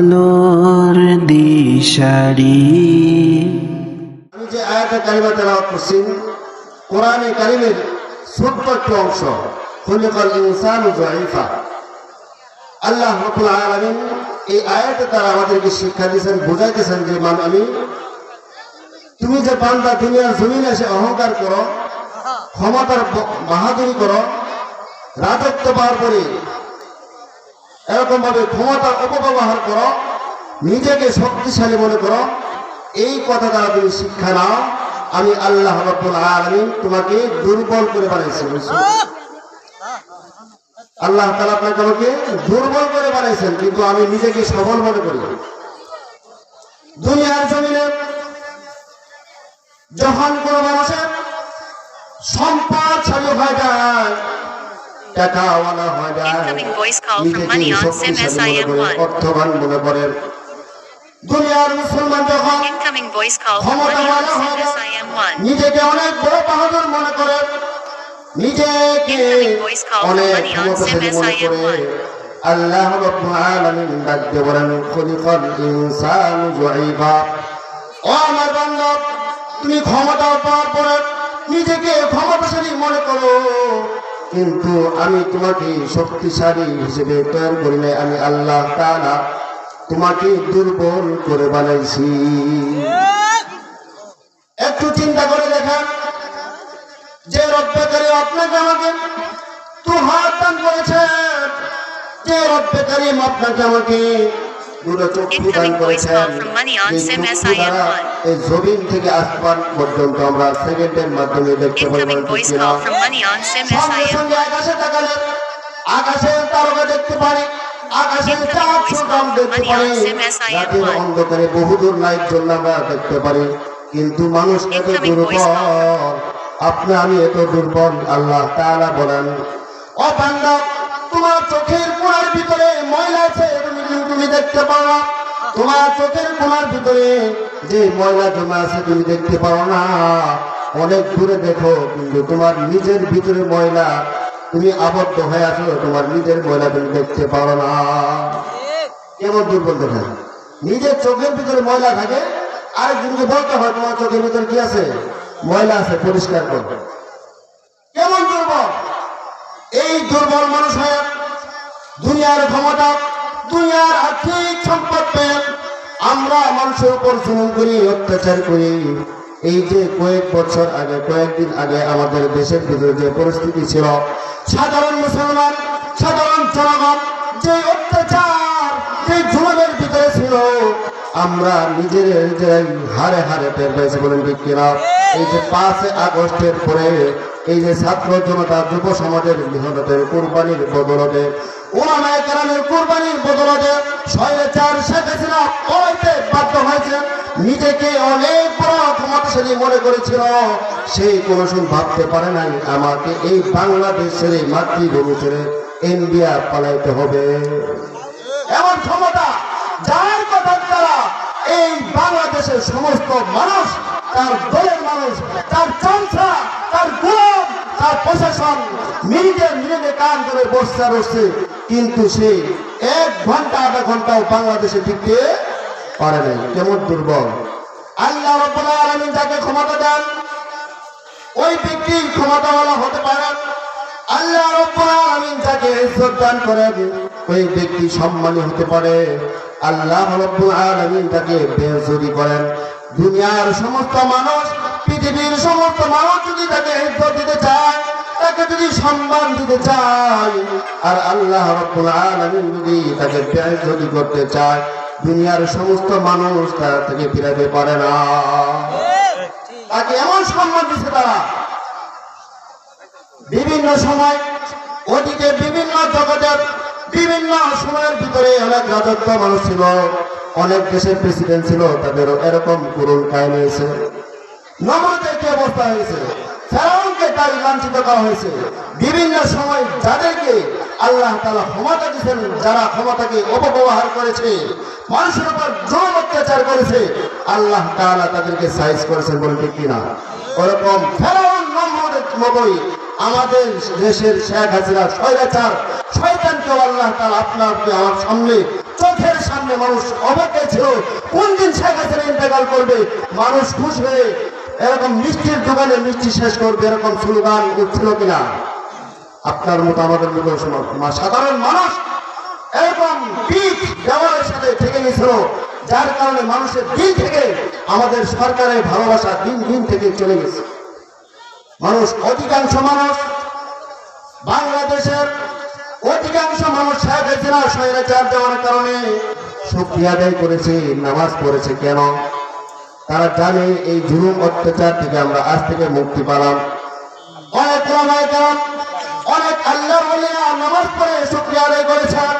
আলোর দিশারি। আমি যে আয়াতে কারিমা তেলাওয়াত করছি, কোরআনে ছোট্ট অংশ, খুলিকাল ইনসানু আল্লাহ রাব্বুল আলামিন এই আয়াতে তারা আমাদেরকে শিক্ষা দিয়েছেন, বুঝাইতেছেন যে, মান আমি, তুমি যে বান্দা দুনিয়ার জমিনে এসে অহংকার করো, ক্ষমতার বাহাদুরি করো, রাজত্ব পাওয়ার পরে এরকম ভাবে ক্ষমতার অপব্যবহার করো, নিজেকে শক্তিশালী মনে করো, এই কথা দ্বারা তুমি শিক্ষা নাও, আমি আল্লাহ রব্বুল তোমাকে দুর্বল করে বানাইছি আল্লাহ তাআলা আপনাকে আমাকে দুর্বল করে বানাইছেন, কিন্তু আমি নিজেকে সবল মনে করি। দুনিয়ার জমিনে যখন কোন মানুষের সম্পদশালী হয়ে যায় টাকাওয়ালা হয়ে যায়। নিজেকে Money on SIM শক্তিশালী করে, SIM1. অর্থবান মনে করেন দুনিয়ার মুসলমান যখন on SIM SIM1. নিজেকে অনেক বড় বাহাদুর মনে করে। নিজেকে অনেক ক্ষমতাশালী মনে করে। আল্লাহ রাব্বুল আলামিন ডাক দিয়ে বলেন খুলিকাল ইনসানু যায়ীফা ও আমার বান্দা তুমি ক্ষমতা পাওয়ার পরে নিজেকে ক্ষমতাশালী মনে করো। কিন্তু আমি তোমাকে শক্তিশালী হিসেবে তৈরি করি নাই। আমি আল্লাহ তাআলা তোমাকে দুর্বল করে বানাইছি। একটু চিন্তা করে দেখেন। যে রব্যকারী আপনাকে আমাকে তু হাত দান করেছেন, যে রব্যকারী আপনাকে আমাকে দুটো চক্ষু দান করেছেন call from Money on এই SIM চক্ষু দ্বারা SIM1. এই জমিন থেকে আসমান পর্যন্ত আমরা সেকেন্ডের মাধ্যমে দেখতে পারি Incoming বলতে voice কিনা? call from Money on SIM সঙ্গে আকাশে তাকালে আকাশের তারকা দেখতে পারি আকাশের চাঁদ voice দেখতে পারি Money on SIM SIM1. রাতের অন্ধকারে বহুদূর লাইট জন্য আমরা দেখতে পারি কিন্তু মানুষ এত দুর্বল আপনি আমি এত দুর্বল আল্লাহ তাআলা বলেন ও বান্দা ভিতরে যে ময়লা জমা আছে তুমি দেখতে পাও না। অনেক দূরে দেখো কিন্তু তোমার নিজের ভিতরে ময়লা। তুমি আবদ্ধ হয়ে আছো, তোমার নিজের ময়লা তুমি দেখতে পারো না। কেমন দুর্বল দেখেন নিজের চোখের ভিতরে ময়লা থাকে আরেকজনকে বলতে হয়, তোমার চোখের ভিতরে কি আছে? ময়লা আছে, পরিষ্কার করবে কেমন দুর্বল? এই দুর্বল মানুষ হয়ে দুনিয়ার ক্ষমতা, দুনিয়ার আর্থিক সম্পদ পেয়ে আমরা মানুষের উপর জুলুম করি, অত্যাচার করি। এই যে কয়েক বছর আগে, কয়েকদিন আগে আমাদের দেশের ভিতরে যে পরিস্থিতি ছিল, সাধারণ মুসলমান, সাধারণ জনগণ যে অত্যাচার, যে জুলুমের ভিতরে ছিল, আমরা নিজের নিজেরাই হারে হারে টের পেয়েছি বলেন কিনা। এই যে পাঁচ আগস্টের পরে এই যে ছাত্র জনতা, যুব সমাজের মেহনতের কোরবানির বদলতে ওলামায় কেরামের কোরবানির বাধ্য নিজেকে অনেক মনে সেই ভাবতে পারে আমাকে এই বাংলাদেশ ছেড়ে মাতৃভূমি ছেড়ে ইন্ডিয়া পালাইতে হবে। এমন ক্ষমতা, যার কথার দ্বারা এই বাংলাদেশের সমস্ত মানুষ, তার দলের মানুষ, তার চামচা, তার গোলাম তার প্রশাসন মিনিটে মিনিটে কান বসছে আর বসছে কিন্তু সে এক ঘণ্টা, আধা ঘন্টাও বাংলাদেশে টিকতে পারে নাই। কেমন দুর্বল। আল্লাহ যাকে ক্ষমতা দেন, ওই ব্যক্তি ক্ষমতাওয়ালা হতে পারে আল্লাহ রব্বুল যাকে ইজ্জত দান করেন, ওই ব্যক্তি সম্মানী হতে পারে। আল্লাহ রব্বুল আলামিন তাকে বেজরি করেন। দুনিয়ার সমস্ত মানুষ পৃথিবীর সমস্ত মানুষ যদি তাকে ইজ্জত দিতে চায়, তাকে যদি সম্মান দিতে চায়, আর আল্লাহ রব্বুল আলামিন যদি তাকে বেজরি করতে চায়, দুনিয়ার সমস্ত মানুষ তার থেকে ফিরাতে পারে না। তাকে এমন সম্মান দিচ্ছে তারা। বিভিন্ন সময় অতীতে বিভিন্ন জগতের বিভিন্ন সময়ের ভিতরে অনেক রাজত্ব মানুষ ছিল, অনেক দেশের প্রেসিডেন্ট ছিল, তাদেরও এরকম করুণ কাহিনী হয়েছে। নমরদের কি অবস্থা হয়েছে? ফেরাউনকে তাই লাঞ্ছিত করা হয়েছে। বিভিন্ন সময় যাদেরকে আল্লাহ তালা ক্ষমতা দিয়েছেন, যারা ক্ষমতাকে অপব্যবহার করেছে, মানুষের উপর জোর অত্যাচার করেছে, আল্লাহ তালা তাদেরকে সাইজ করেছেন বলে ঠিক কিনা? ওরকম ফেরাউন নমরদের মতোই আমাদের দেশের শেখ হাসিনা, স্বৈরাচার, শয়তানকেও আল্লাহ তাআলা আপনার আমার সামনে, চোখের সামনে মানুষ অবাকে ছিল। কোন দিন শেখ হাসিনা ইন্তেকাল করবে? মানুষ খুশ হয়ে এরকম মিষ্টির দোকানে মিষ্টি শেষ করবে এরকম স্লোগান উঠছিল কিনা? আপনার মতো আমাদের মতো সাধারণ মানুষ এরকম পিঠ দেওয়ালের সাথে থেকে গেছিল যার কারণে মানুষের দিন থেকে আমাদের সরকারের ভালোবাসা দিন দিন থেকে চলে গেছে। মানুষ অধিকাংশ মানুষ বাংলাদেশের অধিকাংশ মানুষ শেখ হাসিনা স্বৈরাচার দেওয়ার কারণে শক্তি আদায় করেছে, নামাজ পড়েছে কেন? তারা জানে এই জুলুম অত্যাচার থেকে আমরা আজ থেকে মুক্তি পেলাম। অনেক অনেক আল্লাহ নামাজ পড়ে শুক্রিয়া আদায় করেছেন।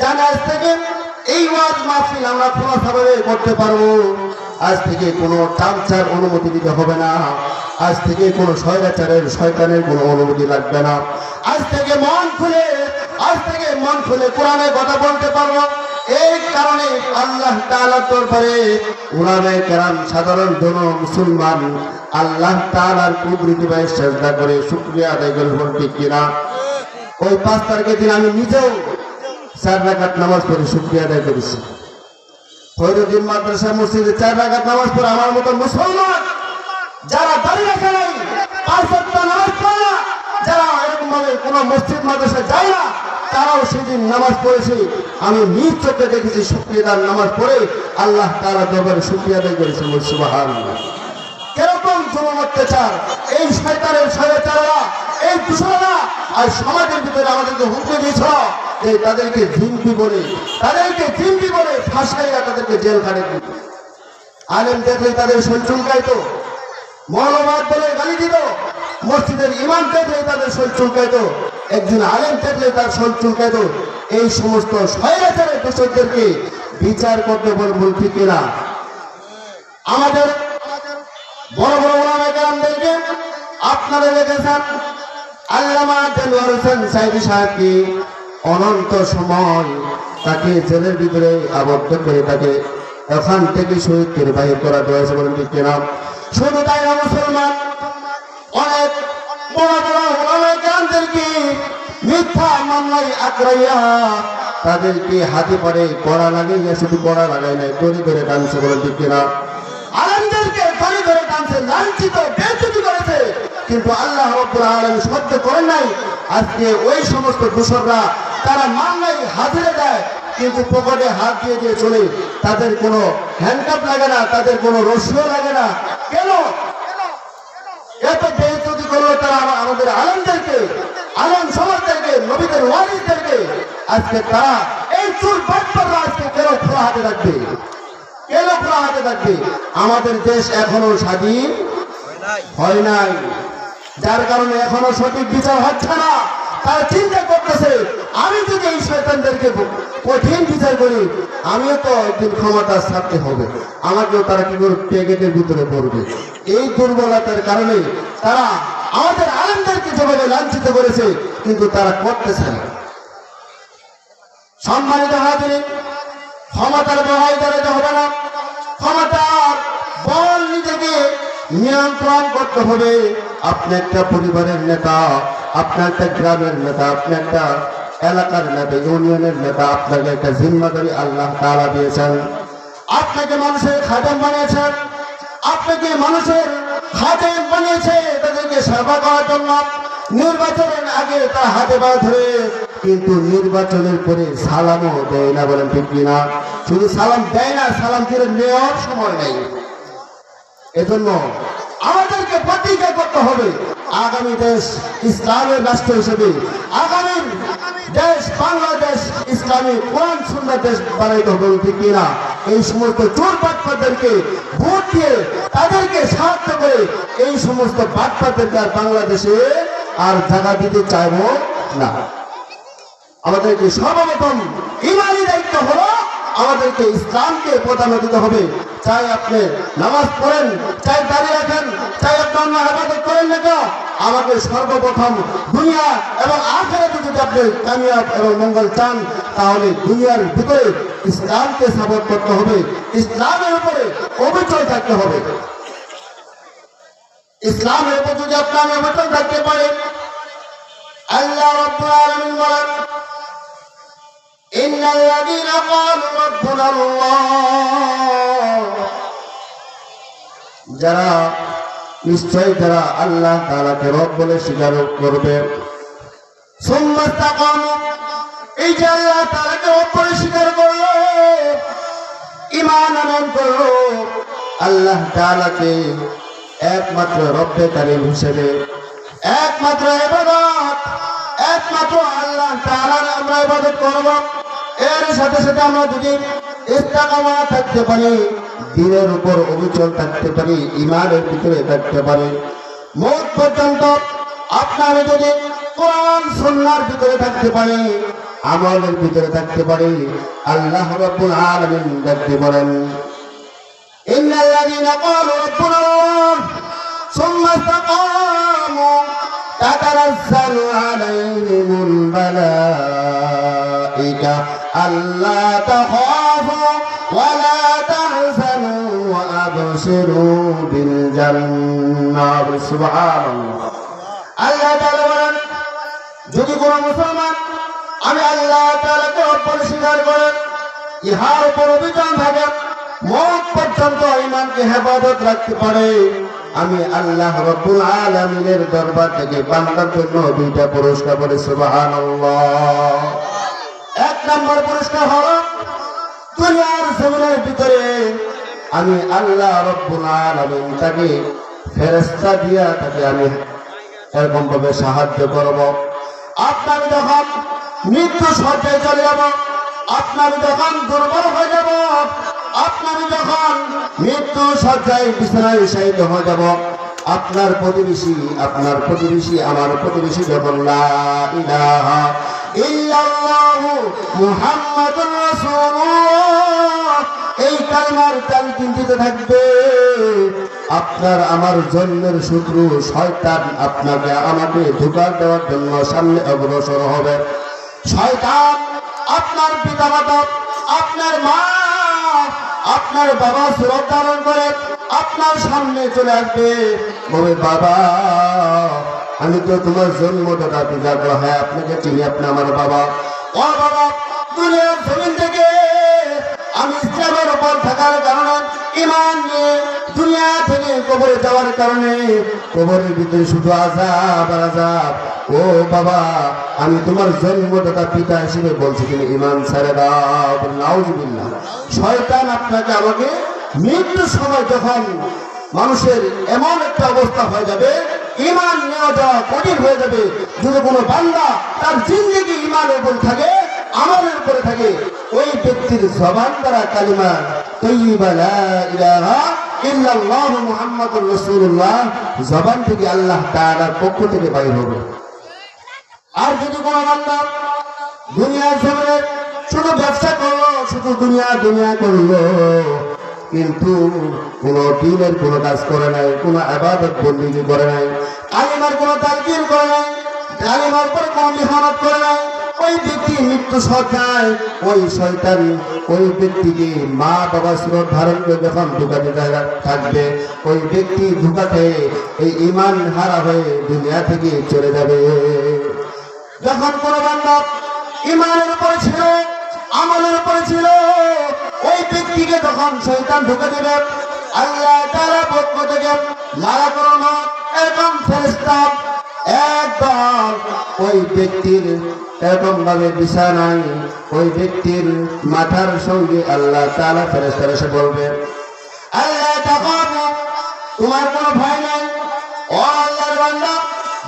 জানে আজ থেকে এই ওয়াজ মাহফিল আমরা খোলাসাভাবে করতে পারব। আজ থেকে কোনো চামচার অনুমতি দিতে হবে না। আজ থেকে কোনো স্বৈরাচারের, শয়তানের কোনো অনুমতি লাগবে না। আজ থেকে মন খুলে, আজ থেকে মন খুলে কোরআনে কথা বলতে পারব। এই কারণে আল্লাহ তাআলার দরবারে উলামায়ে কেরাম, সাধারণ জন মুসলমান, আল্লাহ তাআলার কুদরতি ভাই সেজদা করে শুকরিয়া আদায় করে বলতে কিনা? ওই পাঁচ তারিখের দিন আমি নিজেও চার রাকাত নামাজ পড়ে শুকরিয়া আদায় করেছি। ফরিদুদ্দিন মাদ্রাসা মসজিদে চার রাকাত নামাজ পড়ে আমার মতো মুসলমান যারা দাঁড়িয়ে রাখে নাই, পাঁচ নামাজ পড়ে যারা ভাবে কোন মসজিদ মাদ্রাসা যায় না, তারাও সেদিন নামাজ পড়েছে। আমি নিজ চোখে দেখেছি শুক্রিয়াদার নামাজ পড়ে আল্লাহ তারা দরবারে শুক্রিয়া আদায় করেছে সুবাহান কীরকম জুলুম অত্যাচার? এই শয়তানের শয়তারা এই দূষণরা আর সমাজের ভিতরে আমাদেরকে হুমকি দিয়েছ যে তাদেরকে জিম্পি বলে, তাদেরকে জিম্পি বলে ফাঁসাইয়া তাদেরকে জেলখানে দিত আলেম দেখলে তাদের শরীর চুলকাইতো মৌলবাদ বলে গালি দিত মসজিদের ইমাম দেখলে তাদের শরীর চুলকাইত। একজন আলেম দেখলে তার শরীর চুলকাইতো। এই সমস্ত স্বৈরাচারের দোষকদেরকে বিচার করতে বলব ঠিক কিনা আমাদের বড় বড় ওলামায়ে কেরামদেরকে আপনারা দেখেছেন। আল্লামা দেলোয়ার হোসেন সাইদি সাহেবকে অনন্ত সময় তাকে জেলের ভিতরে আবদ্ধ করে তাকে ওখান থেকে শহীদ করে বাহির করা হয়েছে বলেন ঠিক কিনা? শুধু তাই না মুসলমান। অনেক তাদেরকে হাতে পারে কড়া লাগাইয়া শুধু কড়া লাগাই নাই তৈরি করে টানছে বলেন ঠিক কিনা? আলমদেরকে ধরে ধরে টানছে, লাঞ্ছিত বেজ্জতি করেছে। কিন্তু আল্লাহ আলামিন সহ্য করেন নাই। আজকে ওই সমস্ত দূষকরা তারা মামলায় হাজিরে দেয়, কিন্তু পকেটে হাত দিয়ে দিয়ে চলে। তাদের কোনো হ্যান্ডকাপ লাগে না, তাদের কোনো রশিও লাগে না। কেন? এত বেজ্জতি করল তারা আমা- আমাদের আলমদেরকে, আলম সমাজদেরকে, নবীদের ওয়ারিসদেরকে আজকে তারা এই চুল বাটপাররা আজকে কেন খোলা হাতে রাখবে? কেন খোলা হাতে থাকবে আমাদের দেশ এখনও স্বাধীন হয় নাই। যার কারণে এখনও সঠিক বিচার হচ্ছে না। তারা চিন্তা করতেছে, আমি যদি এই শয়তানদেরকে কঠিন বিচার করি, আমিও তো একদিন ক্ষমতা ছাড়তে হবে। আমাকেও তারা কি করে প্যাকেটের ভিতরে পড়বে এই দুর্বলতার কারণে তারা আমাদের আনন্দেরকে যেভাবে লাঞ্ছিত করেছে, কিন্তু তারা করতেছে না। সম্মানিত হাজির ক্ষমতার বহাই দাঁড়াতে হবে না। নিজেকে নিয়ন্ত্রণ করতে হবে। আপনি একটা পরিবারের নেতা, আপনি একটা গ্রামের নেতা, আপনি একটা এলাকার নেতা, ইউনিয়নের নেতা, আপনাকে একটা জিম্মাদারি আল্লাহ তারা দিয়েছেন। আপনাকে মানুষের খাদেম বানিয়েছেন। আপনাকে মানুষের খাদেম বানিয়েছে তাদেরকে সেবা করার জন্য। নির্বাচনের আগে তার হাতে পা ধরে, কিন্তু নির্বাচনের পরে সালামও দেয় না বলেন ঠিক কিনা? শুধু সালাম দেয় না, সালাম ফিরে নেওয়ার সময় নেই। এজন্য আমাদেরকে প্রতিজ্ঞা করতে হবে। আগামী দেশ ইসলামের রাষ্ট্র হিসেবে। আগামী দেশ বাংলাদেশ ইসলামী কোরআন সুন্দর দেশ বানাইতে হবে, ঠিক কিনা এই সমস্ত চোর বাটপাদেরকে ভোট দিয়ে তাদেরকে সাহায্য করে এই সমস্ত বাটপাদেরকে আর বাংলাদেশে আর জায়গা দিতে চাইব না। আমাদেরকে সর্বপ্রথম ইমানি দায়িত্ব হলো আমাদেরকে ইসলামকে প্রাধান্য দিতে হবে। চাই আপনি নামাজ পড়েন, চাই দাঁড়িয়ে রাখেন চাই আপনি অন্য হেফাজত করেন কেন? আমাকে সর্বপ্রথম দুনিয়া এবং আখেরাতে যদি আপনি কামিয়াব এবং মঙ্গল চান, তাহলে দুনিয়ার ভিতরে ইসলামকে সাপোর্ট করতে হবে। ইসলামের উপরে অবিচল থাকতে হবে। ইসলামের উপর যদি আপনার আমি অবিচল থাকতে পারেন, আল্লাহ إن الذين قالوا ربنا الله যারা নিশ্চয় যারা আল্লাহ তাআলাকে রব বলে স্বীকার করবে সুম্মা ইসতাকামু এই যে আল্লাহ তাআলাকে রব বলে স্বীকার করলো ঈমান আনয়ন করলো আল্লাহ তাআলাকে একমাত্র রব্বে কারীম হিসেবে একমাত্র ইবাদত একমাত্র আল্লাহ তাআলার আমরা ইবাদত করব এর সাথে সাথে আমরা যদি ইস্তাকামা থাকতে পারি, দিনের উপর অবিচল থাকতে পারি ইমানের ভিতরে থাকতে পারি, মত পর্যন্ত আপনারা যদি কোরআন সন্ন্যার ভিতরে থাকতে পারি আমাদের ভিতরে থাকতে পারি, আল্লাহ রাব্বুল আলামিন দেখতে পারেন। ইন্নাল্লাযীনা ক্বালু রাব্বুনা সুম্মা ইসতাকামু, তাতানাজ্জালু আলাইহিমুল মালাইকা। ألا تخافوا ولا تحزنوا وأبشروا بالجنة سبحان الله আল্লাহ তাআলা বলেন যদি কোন মুসলমান আমি আল্লাহ তাআলাকে অপর স্বীকার করেন ইহার উপর অভিযান থাকে মত পর্যন্ত ইমানকে হেফাজত রাখতে পারে আমি আল্লাহ রব্বুল আলামিনের দরবার থেকে বান্দার জন্য দুইটা পুরস্কার বলে সুবহানাল্লাহ এক নম্বর পুরস্কার হলো দুনিয়ার জমিনের ভিতরে আমি আল্লাহ রব্বুল আলামিন তাকে ফেরেশতা দিয়া তাকে আমি এরকম ভাবে সাহায্য করব। আপনার যখন মৃত্যু সজ্জায় চলে যাব, আপনার যখন দুর্বল হয়ে যাব, আপনার যখন মৃত্যু সজ্জায় বিছানায় শায়িত হয়ে যাব আপনার প্রতিবেশী আপনার প্রতিবেশী, আমার প্রতিবেশী যখন এই কালমার তালকিন দিতে থাকবে, আপনার আমার জন্মের শত্রু শয়তান আপনাকে আমাকে ধোকা দেওয়ার জন্য সামনে অগ্রসর হবে। শয়তান আপনার পিতা মাতা আপনার মা আপনার বাবা সুরত ধারণ করে, আপনার সামনে চলে আসবে। বলে বাবা, আমি তো তোমার জন্মদাতা পিতা যাব হ্যাঁ আপনাকে চিনি আপনি আমার বাবা। ও বাবা জমিন থেকে আমি ইসলামের উপর থাকার কারণে ইমান নিয়ে কবরে যাওয়ার কারণে কবরের ভিতরে শুধু আজাব আর আজাব ও বাবা, আমি তোমার জন্মদাতা পিতা হিসেবে বলছি, তুমি ইমান ছেড়ে দাও। শয়তান আপনাকে আমাকে মৃত্যুর সময় যখন মানুষের এমন একটা অবস্থা হয়ে যাবে ইমান নেওয়া যাওয়া কঠিন হয়ে যাবে, যদি কোনো বান্দা তার জিন্দগি ইমানের উপর থাকে, আমলের উপরে থাকে, ওই ব্যক্তির জবান দ্বারা কালিমা তৈবা ইলাহা ইল্লাল্লাহ মুহাম্মাদুর রাসূলুল্লাহ। জবান থেকে আল্লাহ তাআলার পক্ষ থেকে বাইর হবে। আর যদি কোনো বান্দা দুনিয়ার জমিনে শুধু ব্যবসা করল, শুধু দুনিয়া দুনিয়া করল, কিন্তু কোন দিনের কোনো কাজ করে নাই, কোন আবাদত বন্দিগি করে নাই কালিমার কোনো তালকিন করে নাই কালিমার পর কোন মেহনত করে নাই ওই ব্যক্তি মৃত্যু সজ্জায়, ওই শয়তান ওই ব্যক্তিকে মা বাবা স্রোত ধারণ করে যখন ঢুকাতে থাকবে, ওই ব্যক্তি ঢুকাতে এই ইমান হারা হয়ে দুনিয়া থেকে চলে যাবে। যখন কোন বান্দা ইমানের উপরে ছিল, আমলের উপরে ছিল, ওই ব্যক্তিকে যখন শৈতান ঢুকে দেবে, আল্লাহ তারা পক্ষ থেকে মারা করোনা এবং ফেরেস্তা একদম ওই ব্যক্তির এরকম ভাবে বিছানায় ওই ব্যক্তির মাথার সঙ্গে আল্লাহ তালা ফেরেস্তার এসে বলবে, আল্লাহ তোমার কোনো ভয় নাই? ও আল্লাহর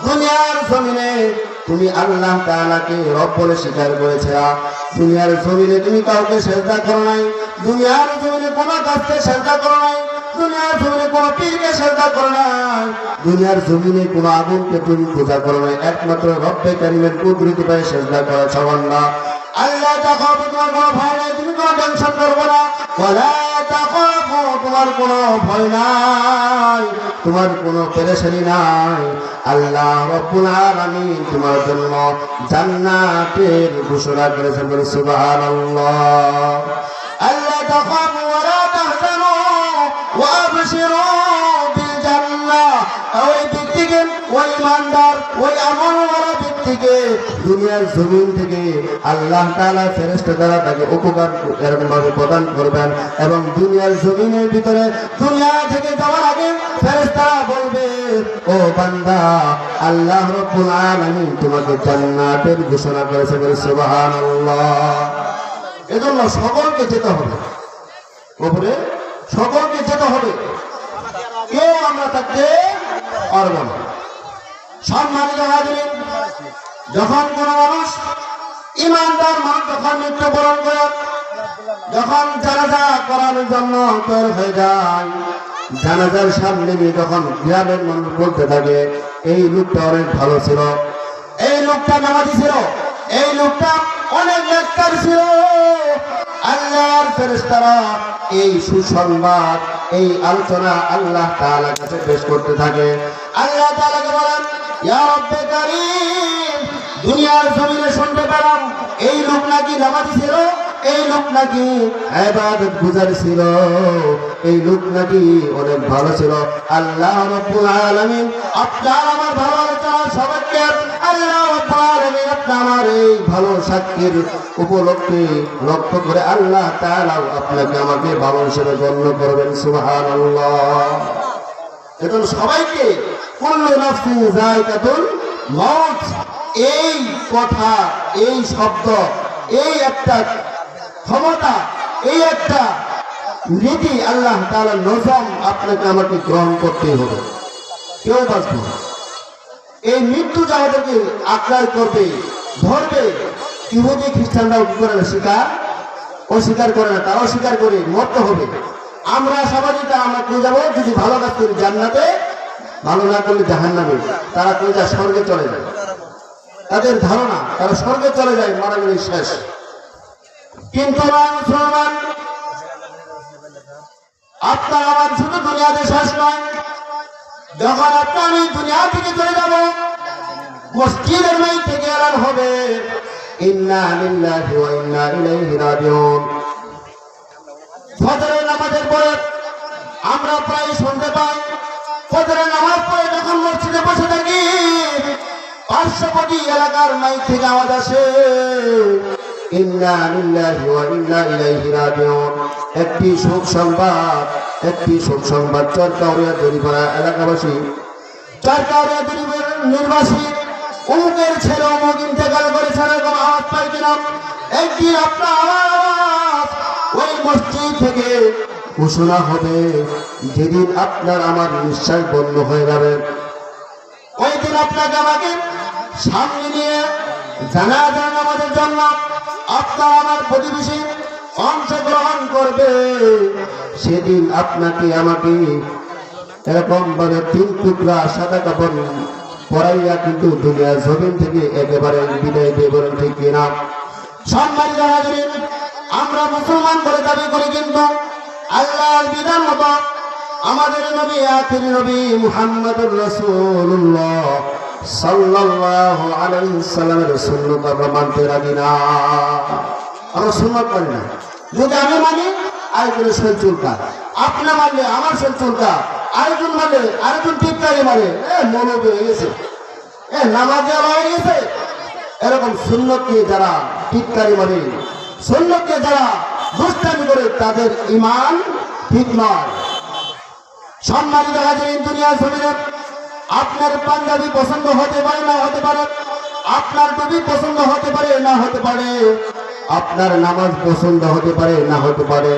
দুনিয়ার জমিনে তুমি আল্লাহ তাআলাকে রব বলে স্বীকার করেছে। দুনিয়ার জমিনে তুমি কাউকে সেজদা করো নাই, দুনিয়ার জমিনে কোনো গাছকে সেজদা করো নাই। দুনিয়ার জমিনে কোনো পীরকে আগুনকে তুমি পূজা করো নাই। একমাত্র রব্বে কারিমের কুদরতি পায়ে সেজদা করা ছবন্না আল্লাহ তাকাবো তোমার কোনো ভয় নাই, তুমি টেনশন না। তোমার কোনো ভয় নাই, তোমার আল্লাহ রব্বুল তোমার জন্য জান্নাতের ঘোষণা করেছেন বলে সুবহানাল্লাহ। আল্লাহ তাকাবো দুনিয়ার জমিন থেকে আল্লাহ তাআলা ফেরেশতা দ্বারা তাকে উপকার এরকম ভাবে প্রদান করবেন এবং দুনিয়ার জমিনের ভিতরে দুনিয়া থেকে যাওয়ার আগে ফেরেশতারা বলবে, ও বান্দা, আল্লাহ রব্বুল আলামিন তোমাকে জান্নাতের ঘোষণা করেছে বলে সুবহানাল্লাহ। এজন্য সকলকে যেতে হবে। উপরে সকলকে যেতে হবে। কেউ আমরা থাকতে পারব না। সম্মানিত হাজিরিন যখন কোন মানুষ ইমানদার মানুষ যখন মৃত্যুবরণ করে, যখন জানাজা করানোর জন্য তৈরি হয়ে যায়, জানাজার সামনে নিয়ে যখন গ্রামের মানুষ বলতে থাকে, এই লোকটা অনেক ভালো ছিল। এই লোকটা নামাজি ছিল। এই লোকটা অনেক নেককার ছিল। আল্লাহর ফেরেশতারা এই সুসংবাদ, এই আলোচনা আল্লাহ তাআলার কাছে পেশ করতে থাকে। আল্লাহ তাআলাকে বলেন, ইয়া রব্বে কারীম দুনিয়ার জমিনে শুনতে পেলাম, এই লোক নাকি নামাজি ছিল, এই লোক নাকি ইবাদত গুজার ছিল, এই লোক নাকি অনেক ভালো ছিল। আল্লাহ রাব্বুল আলামিন আপনার আমার ভালো আলোচনা সবাইকে, আল্লাহ রাব্বুল আলামিন আপনি আমার এই ভালো সাক্ষীর উপলক্ষে লক্ষ্য করে আল্লাহ তাআলা আপনাকে আমাকে ভালো হিসেবে গণ্য করবেন, সুবহানাল্লাহ। এখন সবাইকে, কুল্লু নাফসিন যায়কাতুল মউত। এই কথা, এই শব্দ, এই একটা ক্ষমতা, এই একটা নীতি আল্লাহ তাআলা নজম আপনাকে আমাকে গ্রহণ করতে হবে। কেউ বাঁচবে এই মৃত্যু যা আমাদেরকে আক্রায় করবে, ধরবে। ইহুদি খ্রিস্টানরাও কি করে না? স্বীকার অস্বীকার করে না। তারাও স্বীকার করে মরতে হবে। আমরা সবাই যেটা আমরা কই যাব? যদি ভালো কাজ করি জান্নাতে, ভালো না করলে জাহান নামে তারা কই যায় স্বর্গে চলে যায় তাদের ধারণা, তারা স্বর্গে চলে যায়, মারা গেলে শেষ। কিন্তু মুসলমান, আপনার আমার শুধু দুনিয়াতে শেষ নয়, যখন আপনি আমি দুনিয়া থেকে চলে যাব, মসজিদের মাই থেকে এলান হবে। আমরা প্রায় শুনতে পাই, ফজরের নামাজ পড়ে যখন মসজিদে বসে থাকি পার্শ্ববর্তী এলাকার মাইক থেকে আওয়াজ আসে। একটি শোক সংবাদ, একটি শোক সংবাদ। চরকাউরিয়া দড়িপাড়া এলাকাবাসী। চরকাউরিয়া দড়িপাড়ার নির্বাসী। অমুকের ছেলে অমুক ইন্তেকাল করেছে এরকম আওয়াজ পাই কিনা? একদিন আপনার আওয়াজ ওই মসজিদ থেকে ঘোষণা হবে। যেদিন আপনার আমার নিঃশ্বাস বন্ধ হয়ে যাবে। ওই দিন আপনাকে আমাকে সামনে নিয়ে জানা যান আমাদের জন্য আপনার আমার প্রতিবেশী অংশগ্রহণ করবে। সেদিন আপনাকে আমাকে এরকম ভাবে তিন টুকরা সাদা কাপড় পরাইয়া কিন্তু দুনিয়ার জমিন থেকে একেবারে বিদায় দিয়ে বলেন, ঠিক কিনা সম্মানিত হাজরিন, আমরা মুসলমান বলে দাবি করি কিন্তু আল্লাহর বিধান আমাদের নবী, আখির নবী মুহাম্মদুর রাসূলুল্লাহ। সাল্লাল্লাহু আলাইহি সাল্লামের সুন্নাত আমরা মানতে রাজি না। আমরা সুন্নাত মানি না। যদি আমি মানি, আরেকজনের শরীর চুলকা আপনি মানলে আমার শরীর আরেকজন মানলে আরেকজন টিপকারি মারে। এ মনোবী হয়ে গেছে। এ, নামাজে হয়ে গেছে। এরকম সুন্নতকে যারা টিটকারি মারে, সুন্নতকে যারা দুষ্টামি করে, তাদের ইমান ঠিক নয়। সম্মানিত হাজির দুনিয়া জমিনে আপনার পাঞ্জাবি পছন্দ হতে পারে না হতে পারে? আপনার টুপি পছন্দ হতে পারে না হতে পারে? আপনার নামাজ পছন্দ হতে পারে না হতে পারে?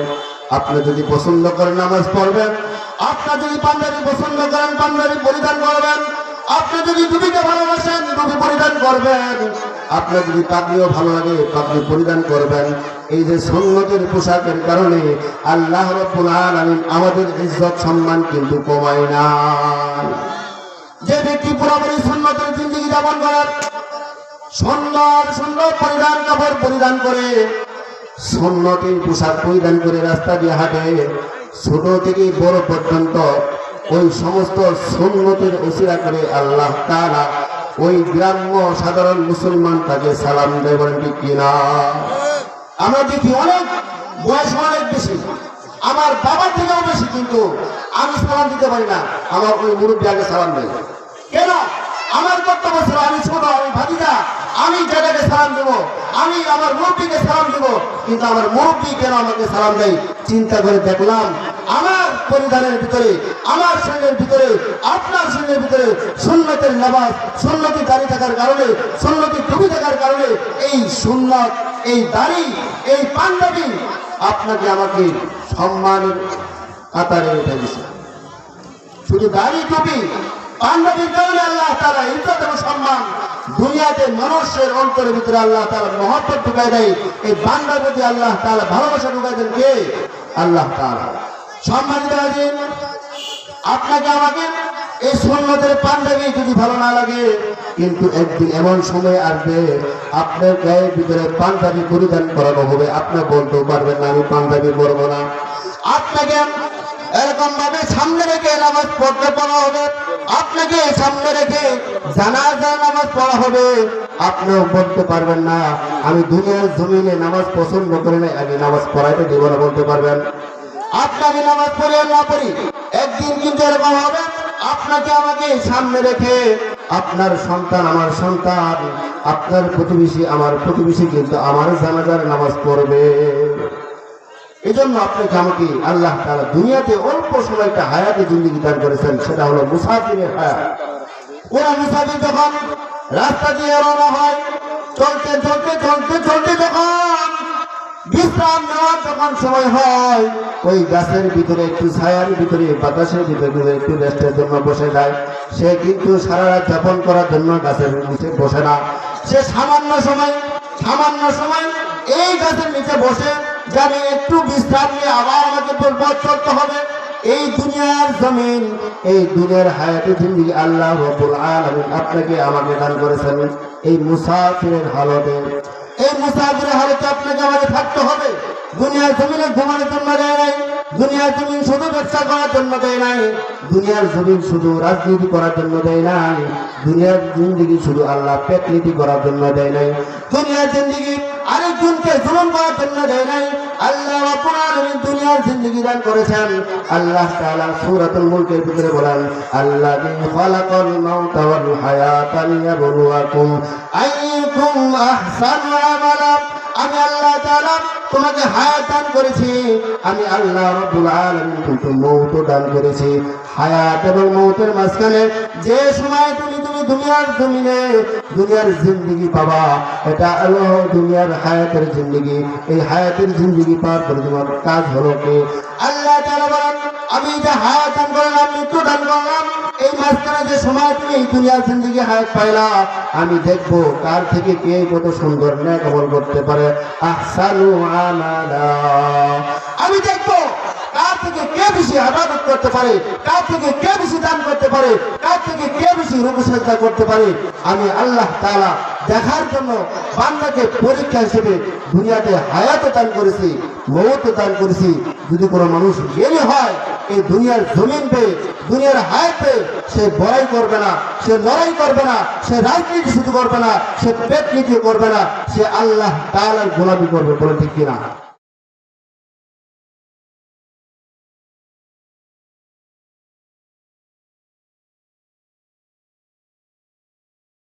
আপনি যদি পছন্দ করেন নামাজ পড়বেন। আপনার যদি পাঞ্জাবি পছন্দ করেন, পাঞ্জাবি পরিধান করবেন। আপনি যদি টুপিকে ভালোবাসেন, টুপি পরিধান করবেন। আপনার যদি পাগড়িও ভালো লাগে পাগড়ি পরিধান করবেন। এই যে সন্ন্যতের পোশাকের কারণে আল্লাহ রব্বুল আলামিন আমাদের ইজ্জত সম্মান কিন্তু কমায় না। যে ব্যক্তি পুরোপুরি সন্ন্যতের জিন্দগি যাপন করার সুন্দর সুন্দর পরিধান কাপড় পরিধান করে, সুন্নতির পোশাক পরিধান করে রাস্তা দিয়ে হাঁটে, ছোট থেকে বড় পর্যন্ত ওই সমস্ত সুন্নতির ওসিরা করে আল্লাহ তাআলা ওই গ্রাম্য সাধারণ মুসলমান তাকে সালাম ঠিক কিনা? আমরা দেখি অনেক বয়স অনেক বেশি। আমার বাবার থেকেও বেশি কিন্তু আমি সালাম দিতে পারি না। আমার ওই মুরব্বী আগে সালাম দেয়। কেন? আমার কর্তব্য ছিল, আমি ছোট, আমি ভাতিজা, আমি জায়গাকে সালাম দেব, আমি আমার মুরব্বীকে সালাম দেব, কিন্তু আমার মুরব্বী কেন আমাকে সালাম দেয়? চিন্তা করে দেখলাম, আমার পরিধানের ভিতরে, আমার শরীরের ভিতরে, আপনার সঙ্গের ভিতরে সুন্নতের নামাজ, সুন্নতি দাঁড়িয়ে থাকার কারণে, সুন্নতি টুপি থাকার কারণে এই সুন্নত, এই দাড়ি, এই পাঞ্জাবি আপনাকে আমাকে সম্মানের কাতারে উঠে দিছে। শুধু দাড়ি টুপি পাঞ্জাবির কারণে আল্লাহ তারা ইজ্জত এবং সম্মান, দুনিয়াতে মানুষের অন্তরের ভিতরে আল্লাহ তারা মহব্বত ঢুকাই দেয়। এই বান্দার প্রতি আল্লাহ তারা ভালোবাসা ঢুকাই দেন কে? আল্লাহ তারা সম্মানিত আছেন আপনাকে আমাকে এই ভালো না লাগে, কিন্তু একদিন এমন সময় আসবে, আপনার ভিতরে পাঞ্জাবি হবে। আপনি বলতেও পারবেন আমি পাঞ্জাবি না। আপনাকে সামনে রেখে নামাজ পড়তে পড়া হবে। আপনাকে সামনে রেখে নামাজ পড়া হবে। আপনিও বলতে পারবেন না, আমি দুনিয়ার জমিনে নামাজ পছন্দ করি না আমি নামাজ পড়াইতে দিব না, বলতে পারবেন। আপনাকে নামাজ পড়ি না পড়ি, একদিন কিন্তু এরকম হবে। আপনাকে আমাকে সামনে রেখে আপনার সন্তান আমার সন্তান, আপনার প্রতিবেশী আমার প্রতিবেশী কিন্তু আমার জানাজার নামাজ পড়বে। এই জন্য আপনাকে আমাকে আল্লাহ তারা দুনিয়াতে অল্প সময় একটা হায়াতে জিন্দিগি দান করেছেন, সেটা হলো মুসাফিরের হায়াত। কোন মুসাফির যখন রাস্তা দিয়ে রওনা হয়, চলতে চলতে চলতে চলতে বিশ্রাম নেওয়ার যখন সময় হয়, ওই গাছের ভিতরে একটু ছায়ার ভিতরে, বাতাসের ভিতরে একটু রেস্টের জন্য বসে যায়, সে কিন্তু সারা রাত যাপন করার জন্য গাছের নিচে বসে না। সে সামান্য সময় সামান্য সময় এই গাছের নিচে বসে জানে একটু বিশ্রাম নিয়ে আবার আমাকে পথ চলতে হবে। এই দুনিয়ার জমিন, এই দুনিয়ার হায়াতে জিন্দিগি আল্লাহ রব্বুল আলামিন আপনাকে আমাকে দান করেছেন, এই মুসাফিরের হালতে এই মুসাফিরের হালতে আপনাকে আমাদের থাকতে হবে। দুনিয়ার জমিনে ঘুমানোর জন্য দেয় নাই, দুনিয়ার জমিন শুধু ব্যবসা করার জন্য দেয় নাই, দুনিয়ার জমিন শুধু রাজনীতি করার জন্য দেয় নাই, দুনিয়ার জিন্দিগি শুধু আল্লাহ পেটনীতি করার জন্য দেয় নাই। দুনিয়ার জিন্দিগি আরেকজনকে জুলুম করার জন্য দেয় নাই। আল্লাহ দুনিয়ার দান করেছেন। আল্লাহ মুলকের ভিতরে বলেন আমালা। আমি আল্লাহ তাআলা তোমাকে হায়াত দান করেছি। আমি আল্লাহ রাব্বুল আলামিন কিন্তু মৌত দান করেছি। হায়াত এবং মৌতের মাঝখানে যে সময় তুমি দুনিয়ার জমিনে, দুনিয়ার জিন্দগি পাবা। এটা হলো দুনিয়ার হায়াতের জিন্দগি। এই হায়াতের জিন্দগি পাওয়ার পরে তোমার কাজ হলো কি? আল্লাহ আমি যে হায়াত দান করলাম, মৃত্যু দান করলাম, এই মাঝখানে যে সময় তুমি এই দুনিয়ার জিন্দগি হায়াত পাইলা, আমি দেখব কার থেকে কে কত সুন্দর ন্যাক আমল করতে পারে। আহসানু আমালা। আমি দেখব কার থেকে কে বেশি আবাদত করতে পারে, কার থেকে কে বেশি দান করতে পারে থেকে কে বেশি রূপসজ্জা করতে পারে? আমি আল্লাহ তাআলা দেখার জন্য বান্দাকে পরীক্ষা হিসেবে দুনিয়াতে হায়াত দান করেছি, মৌত দান করেছি। যদি কোনো মানুষ জ্ঞানী হয়, এই দুনিয়ার জমিন পেয়ে দুনিয়ার হায়াত পেয়ে সে বড়াই করবে না, সে লড়াই করবে না, সে রাজনীতি শুধু করবে না, সে পেট করবে না, সে আল্লাহ তাআলার গোলামি করবে বলে ঠিক কিনা?